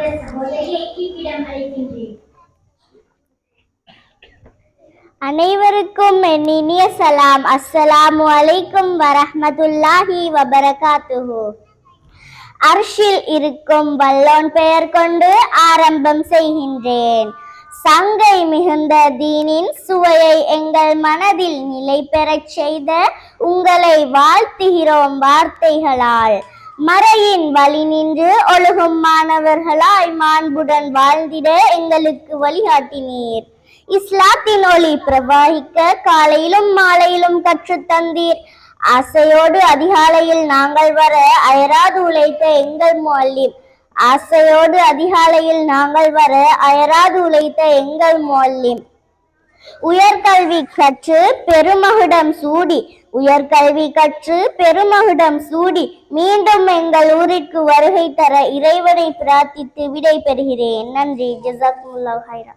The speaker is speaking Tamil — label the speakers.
Speaker 1: சகோதரியை இருப்பிடம்
Speaker 2: அனைவருக்கும் என் இனிய சலாம். அஸ்ஸலாமு அலைக்கும் வரஹமதுல்லாஹி வபரகாத்துஹு. அர்ஷில் இருக்கும் வல்லோன் பெயர் கொண்டு ஆரம்பம் செய்கின்றேன். சங்கை மிகுந்த தீனின் சுவையை எங்கள் மனதில் நிலை பெறச் செய்த உங்களை வாழ்த்துகிறோம் வார்த்தைகளால். மறையின் வழி நின்று ஒழுகும் மாணவர்களாய் மாண்புடன் வாழ்ந்திட எங்களுக்கு வழிகாட்டினீர். இஸ்லாத்தின் ஒளி பிரவாகிக்க காலையிலும் மாலையிலும் கற்றுத் தந்தீர். ஆசையோடு அதிகாலையில் நாங்கள் வர அயராது உழைத்த எங்கள் முல்லிம் ஆசையோடு அதிகாலையில் நாங்கள் வர அயராது உழைத்த எங்கள் முல்லிம் உயர்கல்வி கற்று பெருமகுடம் சூடி உயர்கல்வி கற்று பெருமகுடம் சூடி மீண்டும் எங்கள் ஊரிற்கு வருகை தர இறைவனை பிரார்த்தித்து விடை பெறுகிறேன் நன்றி. ஜசாக்குமுல்லாஹ் ஹைரா